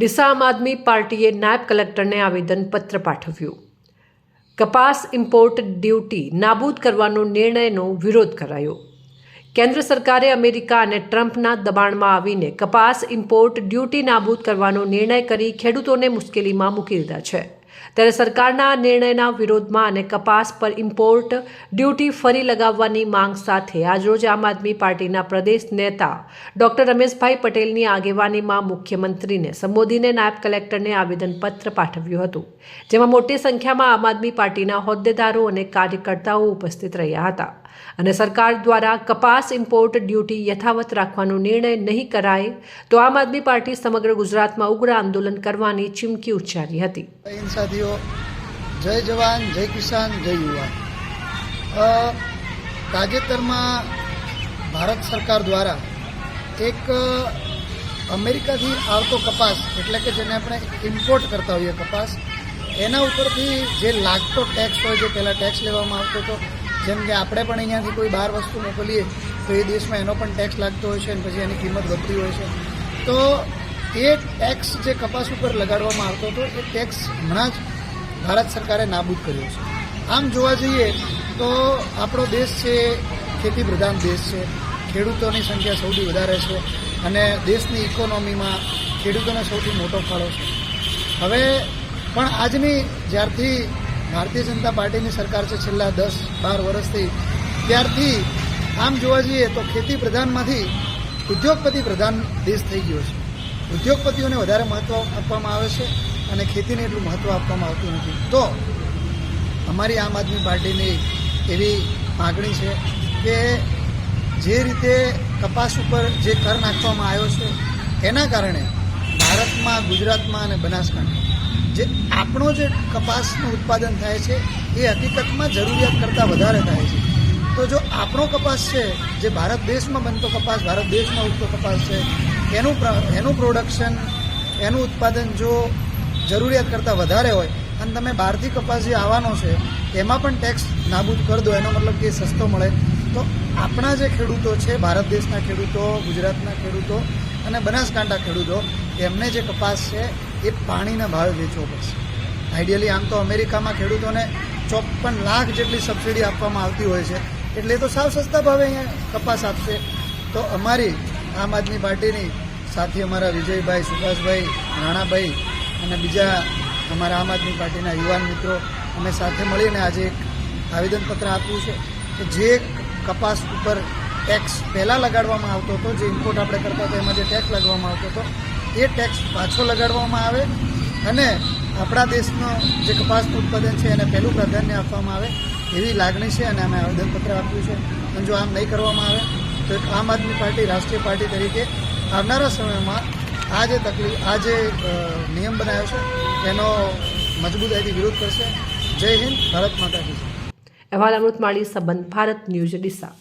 ડીસા આમ આદમી પાર્ટીએ નાયબ કલેક્ટરને આવેદનપત્ર પાઠવ્યું. કપાસ ઇમ્પોર્ટ ડ્યુટી નાબૂદ કરવાનો નિર્ણયનો વિરોધ કરાયો. કેન્દ્ર સરકારે અમેરિકા અને ટ્રમ્પના દબાણમાં આવીને કપાસ ઇમ્પોર્ટ ડ્યુટી નાબૂદ કરવાનો નિર્ણય કરી ખેડૂતોને મુશ્કેલીમાં મૂકી દીધા છે. ત્યારે સરકારના નિર્ણયના વિરોધમાં અને કપાસ પર ઇમ્પોર્ટ ડ્યુટી ફરી લગાવવાની માંગ સાથે આજરોજ આમ આદમી પાર્ટીના પ્રદેશ નેતા ડોક્ટર રમેશભાઈ પટેલની આગેવાનીમાં મુખ્યમંત્રીને સંબોધીને નાયબ કલેક્ટરને આવેદનપત્ર પાઠવ્યું હતું, જેમાં મોટી સંખ્યામાં આમ આદમી પાર્ટીના હોદ્દેદારો અને કાર્યકર્તાઓ ઉપસ્થિત રહ્યા હતા અને સરકાર દ્વારા કપાસ ઇમ્પોર્ટ ડ્યુટી યથાવત રાખવાનો નિર્ણય નહીં કરાય તો આમ આદમી પાર્ટી સમગ્ર ગુજરાતમાં ઉગ્ર આંદોલન કરવાની ચીમકી ઉચ્ચારી હતી. સાથીઓ જય જવાન, જય કિસાન, જય યુવાન. તાજેતરમાં ભારત સરકાર દ્વારા એક અમેરિકાથી આવતો કપાસ, એટલે કે જેને આપણે ઇમ્પોર્ટ કરતા હોઈએ કપાસ, એના ઉપરથી જે લાગતો ટેક્સ હોય છે, પહેલાં ટેક્સ લેવામાં આવતો હતો, જેમ કે આપણે પણ અહીંયાથી કોઈ બહાર વસ્તુ મોકલીએ, તો એ દેશમાં એનો પણ ટેક્સ લાગતો હોય છે અને પછી એની કિંમત વધતી હોય છે. તો એ ટેક્સ જે કપાસ ઉપર લગાડવામાં આવતો હતો, એ ટેક્સ હમણાં જ ભારત સરકારે નાબૂદ કર્યો છે. આમ જોવા જઈએ તો આપણો દેશ છે ખેતી પ્રધાન દેશ છે, ખેડૂતોની સંખ્યા સૌથી વધારે છે અને દેશની ઇકોનોમીમાં ખેડૂતોને સૌથી મોટો ફાળો છે. હવે, પણ આજની જ્યારથી ભારતીય જનતા પાર્ટીની સરકાર છે છેલ્લા દસ બાર વર્ષથી, ત્યારથી આમ જોવા જઈએ તો ખેતી પ્રધાનમાંથી ઉદ્યોગપતિ પ્રધાન દેશ થઈ ગયો છે. ઉદ્યોગપતિઓને વધારે મહત્ત્વ આપવામાં આવે છે અને ખેતીને એટલું મહત્ત્વ આપવામાં આવતું નથી. તો અમારી આમ આદમી પાર્ટીની એવી માગણી છે કે જે રીતે કપાસ ઉપર જે કર નાખવામાં આવ્યો છે, એના કારણે ભારતમાં, ગુજરાતમાં અને બનાસકાંઠા જે આપણો જે કપાસનું ઉત્પાદન થાય છે, એ હકીકતમાં જરૂરિયાત કરતાં વધારે થાય છે. તો જો આપણો કપાસ છે, જે ભારત દેશમાં બનતો કપાસ, ભારત દેશમાં ઉગતો કપાસ છે એનું એનું પ્રોડક્શન એનું ઉત્પાદન જો જરૂરિયાત કરતાં વધારે હોય, અને તમે બહારથી કપાસ જે આવવાનો છે, એમાં પણ ટેક્સ નાબૂદ કરી દો, એનો મતલબ કે સસ્તો મળે. તો આપણા જે ખેડૂતો છે, ભારત દેશના ખેડૂતો, ગુજરાતના ખેડૂતો અને બનાસકાંઠા ખેડૂતો, એમને જે કપાસ છે, એ પાણીના ભાવે વેચવો પડશે. આઈડિયલી આમ તો અમેરિકામાં ખેડૂતોને ચોપન લાખ જેટલી સબસિડી આપવામાં આવતી હોય છે, એટલે તો સાવ સસ્તા ભાવે અહીંયા કપાસ આપશે. તો અમારી આમ આદમી પાર્ટીની સાથી અમારા વિજયભાઈ, સુભાષભાઈ, રાણાભાઈ અને બીજા અમારા આમ આદમી પાર્ટીના યુવાન મિત્રો. અમે સાથે મળીને આજે એક આવેદનપત્ર આપ્યું છે કે જે કપાસ ઉપર ટેક્સ પહેલાં લગાડવામાં આવતો હતો, જે ઇમ્પોર્ટ આપણે કરતા હતા, એમાં જે ટેક્સ લગાડવામાં આવતો હતો, એ ટેક્સ પાછો લગાડવામાં આવે અને આપણા દેશનો જે કપાસનું ઉત્પાદન છે એને પહેલું પ્રાધાન્ય આપવામાં આવે એવી લાગણી છે અને અમે આવેદનપત્ર આપ્યું છે. અને જો આમ નહીં કરવામાં આવે તો આમ આદમી પાર્ટી, રાષ્ટ્રીય પાર્ટી તરીકે આવનારા સમયમાં આ જે તકલીફ આ જે નિયમ બનાવ્યો છે, એનો મજબૂતાઈથી વિરોધ કરશે. જય હિન્દ, ભારત માતા કી અહેવાલ અમૃત માળી સંબંધ, ભારત ન્યૂઝ, ડીસા.